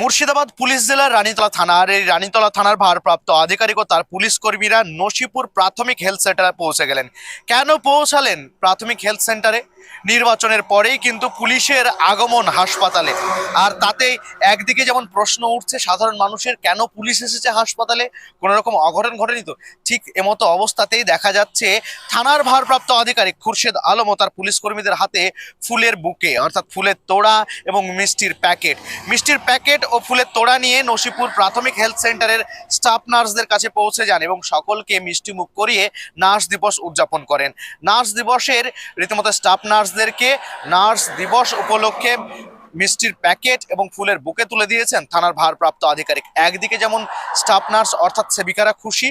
Murshidabad police জেলার রানীতলা থানার এই রানীতলা থানার ভারপ্রাপ্ত আধিকারিক ও তার পুলিশ কর্মীরা নসিপুর প্রাথমিক হেলথ সেন্টারে পৌঁছে গেলেন। কেন পৌঁছালেন প্রাথমিক হেলথ সেন্টারে? নির্বাচনের পরেই কিন্তু পুলিশের আগমন হাসপাতালে। আর তাতে একদিকে যেমন প্রশ্ন উঠছে, সাধারণ মানুষের কেন পুলিশ এসেছে হাসপাতালে? কোনো রকম অঘটন ঘটেনি তো? ঠিক এমতো অবস্থাতেই দেখা যাচ্ছে থানার ভারপ্রাপ্ত আধিকারিক খুরশেদ আলম ও তার পুলিশ কর্মীদের হাতে ফুলের বুকে, অর্থাৎ ফুলের তোড়া এবং মিষ্টির প্যাকেট। মিষ্টির প্যাকেট ও ফুলের তোড়া নিয়ে নসিপুর প্রাথমিক হেলথ সেন্টারের স্টাফ নার্সদের কাছে পৌঁছে যান এবং সকলকে মিষ্টি মুখ করিয়ে নার্স দিবস উদযাপন করেন। নার্স দিবসের রীতিমতো স্টাফ নার্সদেরকে নার্স দিবস উপলক্ষে মিষ্টির প্যাকেট এবং ফুলের বুকে তুলে দিয়েছেন থানার ভারপ্রাপ্ত আধিকারিক। একদিকে যেমন স্টাফ নার্স অর্থাৎ সেবিকারা খুশি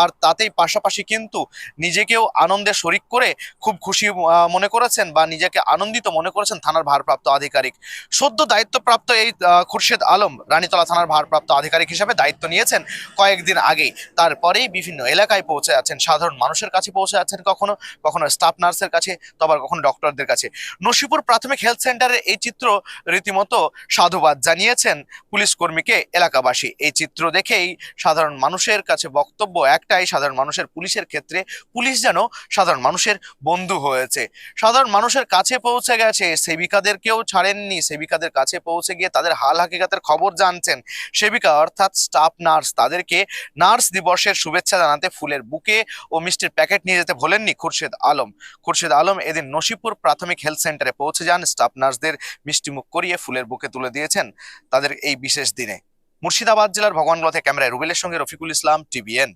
আর তাতেই পাশাপাশি কিন্তু নিজেকেও আনন্দে শরিক করে খুব খুশি মনে করেছেন বা নিজেকে আনন্দিত মনে করেছেন থানার ভারপ্রাপ্ত আধিকারিক। সদ্য দায়িত্বপ্রাপ্ত এই খুরশেদ আলম রানীতলা থানার ভারপ্রাপ্ত আধিকারিক হিসেবে দায়িত্ব নিয়েছেন কয়েকদিন আগেই। তারপরেই বিভিন্ন এলাকায় পৌঁছে যাচ্ছেন সাধারণ মানুষের কাছে পৌঁছে যাচ্ছেন কখনো কখনো স্টাফ নার্সের কাছে, তো আবার কখনো ডক্টরদের কাছে। নসিপুর প্রাথমিক হেলথ সেন্টারের এই চিত্র রীতিমতো সাধুবাদ জানিয়েছেন পুলিশ কর্মীকে এলাকাবাসী। এই চিত্র দেখেই সাধারণ মানুষের কাছে বক্তব্য একটাই, সাধারণ মানুষের পুলিশের ক্ষেত্রে পুলিশ যেন সাধারণ মানুষের বন্ধু হয়েছে। সাধারণ মানুষের কাছে পৌঁছে গেছে, সেবিকাদেরকেও ছাড়েননি, সেবিকাদের কাছে পৌঁছে গিয়ে তাদের হাল হাকিকাতের খবর জানছেন। সেবিকা অর্থাৎ স্টাফ নার্স, তাদেরকে নার্স দিবসের শুভেচ্ছা জানাতে ফুলের বুকে ও মিষ্টির প্যাকেট নিয়ে যেতে ভোলেননি খুরশেদ আলম। খুরশেদ আলম এদিন নসিপুর প্রাথমিক হেলথ সেন্টারে পৌঁছে যান। স্টাফ নার্সদের মিষ্টিমুখ করিয়ে ফুলের বুকে তুলে দিয়েছেন তাদের এই বিশেষ দিনে। মুর্শিদাবাদ জেলার ভগবানগোলা থেকে ক্যামেরায় রুবেলের সঙ্গে রফিকুল ইসলাম টিভিএন